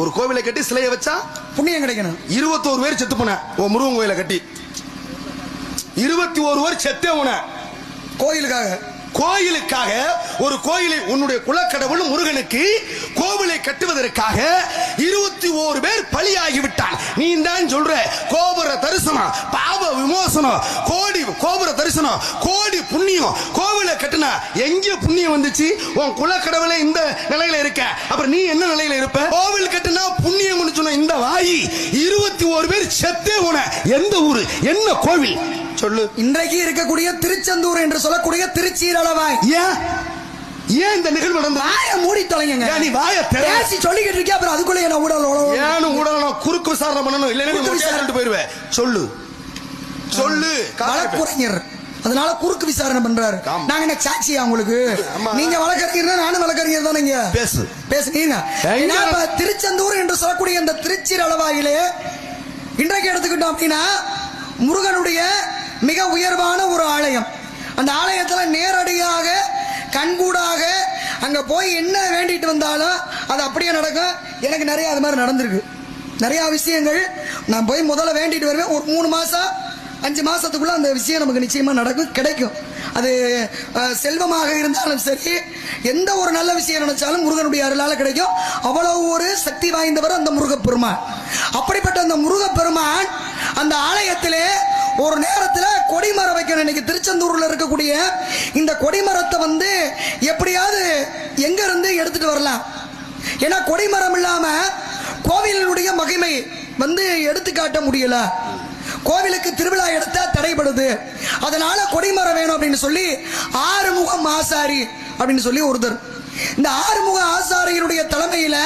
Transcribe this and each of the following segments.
ஒரு கோவிலை கட்டி சிலையை வச்சா புண்ணியம் கிடைக்கணும். இருபத்தோரு பேர் செத்து போன. உன் முருகன் கோயிலை கட்டி. இருபத்தி ஒரு பேர் செத்தே உன கோயிலுக்காக. கோயிலுக்காக ஒரு கோயிலை உன்னுடைய குலக்கடவுள் முருகனுக்கு கோவிலை கட்டுவதற்காக இருபத்தி ஓரு பேர் பலியாகி விட்டான். நீ தான் சொல்ற கோபுர தரிசனம் பாவ விமோசனம் கோடி கோபுர தரிசனம் கோடி புண்ணியம். கோவிலை கட்டுனா எங்க புண்ணியம் வந்துச்சு? உன் குலக்கடவுளே இந்த நிலையில இருக்க. அப்புறம் நீ என்ன நிலையில இருப்ப கோவில் கட்டுனா புண்ணியம் சொன்ன வாயி இருபத்தி ஓரு பேர் செத்தே உன எந்த ஊரு? என்ன கோவில்? சொல்லு. இன்றைக்கு இருக்கக்கூடிய திருச்செந்தூர் என்று சொல்லக்கூடிய திருச்சீரளவாய் ஏன்? ஏன் இந்த நிகழ்வு நடந்தா வாய மூடி தொலைங்க. நீ வாயை? பேசி சொல்லிக்கிட்டு இருக்கே அப்புறம் அதுக்குள்ள என்ன ஊடல் ஏனும் நான் குறுக்கு விசாரணை பண்ணணும்? இல்லைன்னா போயிருவேன். சொல்லு. சொல்லு. வழக்குரைஞர். அதனால குறுக்கு விசாரணை பண்றாரு. நாங்க என்ன சாட்சியா உங்களுக்கு. நீங்க வழக்கறிஞர் நானும் வழக்கறிஞர் தானே பேசு. பேசுனீங்க திருச்செந்தூர் என்று சொல்லக்கூடிய இந்த திருச்சிர் அளவாயிலே இன்றைக்கு எடுத்துக்கிட்டோம் அப்படின்னா முருகனுடைய மிக உயர்வான ஒரு ஆலயம். அந்த ஆலயத்துல நேரடியாக கண்கூடாக அங்க போய் என்ன வேண்டிட்டு வந்தாலும் அது அப்படியே நடக்கும். எனக்கு நிறைய அது மாதிரி நடந்திருக்கு. நிறைய விஷயங்கள் நான் போய் முதல்ல வேண்டிட்டு வருவேன். ஒரு மூணு மாசம் அஞ்சு மாசத்துக்குள்ள அந்த விஷயம் நமக்கு நிச்சயமா நடக்கும் கிடைக்கும். அது செல்வமாக இருந்தாலும் சரி எந்த ஒரு நல்ல விஷயம் நினைச்சாலும் முருகனுடைய அருளால கிடைக்கும். அவ்வளவு ஒரு சக்தி வாய்ந்தவர் அந்த முருகப்பெருமான். அப்படிப்பட்ட அந்த முருகப்பெருமான் அந்த ஆலயத்திலே ஒரு நேரத்தில் கொடிமரம் வைக்கணும். இன்னைக்கு திருச்செந்தூரில் இருக்கக்கூடிய இந்த கொடிமரத்தை வந்து எப்படியாவது எங்க இருந்து எடுத்துட்டு வரலாம்? ஏன்னா கொடிமரம் இல்லாம கோவிலினுடைய மகிமை வந்து எடுத்து காட்ட முடியல. கோவிலுக்கு திருவிழா எடுத்தா தடைபடுது. அதனால கொடிமரம் வேணும் அப்படின்னு சொல்லி ஆறுமுகம் ஆசாரி அப்படின்னு சொல்லி ஒருத்தர். இந்த ஆறுமுக ஆசாரியினுடைய தலைமையில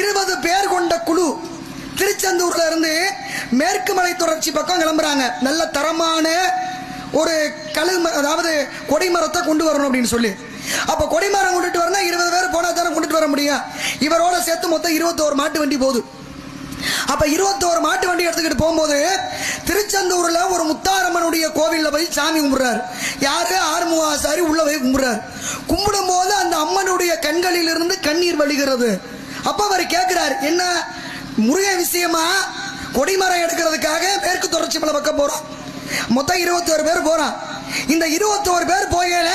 இருபது பேர் கொண்ட குழு திருச்செந்தூர்ல இருந்து மேற்கு மலை தொடர்ச்சி பக்கம் கிளம்புறாங்க. நல்ல தரமான ஒரு கழு அதாவது கொடிமரத்தை கொண்டு வரணும் அப்படின்னு சொல்லி. அப்ப கொடிமரம் கொண்டுட்டு வரணும் இருபது பேர் போனா தானே கொண்டுட்டு வர முடியும். இவரோட சேர்த்து மொத்தம் இருபத்தோரு மாட்டு வண்டி போகுது. அப்ப இருபத்தோரு மாட்டு வண்டி எடுத்துக்கிட்டு போகும்போது திருச்செந்தூர்ல ஒரு முத்தாரம்மனுடைய கோவிலில் போய் சாமி கும்பிட்றாரு. யாரு? ஆறுமுகாசாரி உள்ள போய் கும்பிடுறாரு. கும்பிடும் போது அந்த அம்மனுடைய கண்களிலிருந்து கண்ணீர் வழிகிறது. அப்ப அவர் கேட்கிறார் என்ன முருகன் விஷயமா கொடிமரம் எடுக்கிறதுக்காக மேற்கு தொடர்ச்சி மலை பக்கம் போறோம். மொத்தம் இருபத்தோரு பேர் போகிறான் இந்த இருபத்தோரு பேர் போகல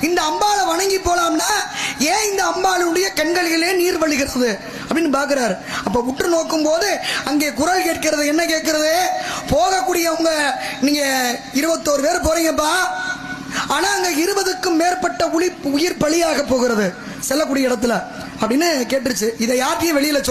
இந்த அம்பாளை வணங்கி போலாம்னா ஏன் இந்த அம்பாளுடைய கண்களிலே நீர் வழிகிறது? அப்படின்னு பாக்குறாரு அப்ப உற்று நோக்கும் போது அங்கே குரல் கேட்கிறது என்ன கேட்கிறது? போகக்கூடியவங்க நீங்க இருபத்தோரு பேர் போறீங்கப்பா. ஆனா அங்க இருபதுக்கும் மேற்பட்ட உயிர் பலியாக போகிறது. செல்லக்கூடிய இடத்துல. அப்படின்னு கேட்டுருச்சு. இதை யார்ட்டையும் வெளியில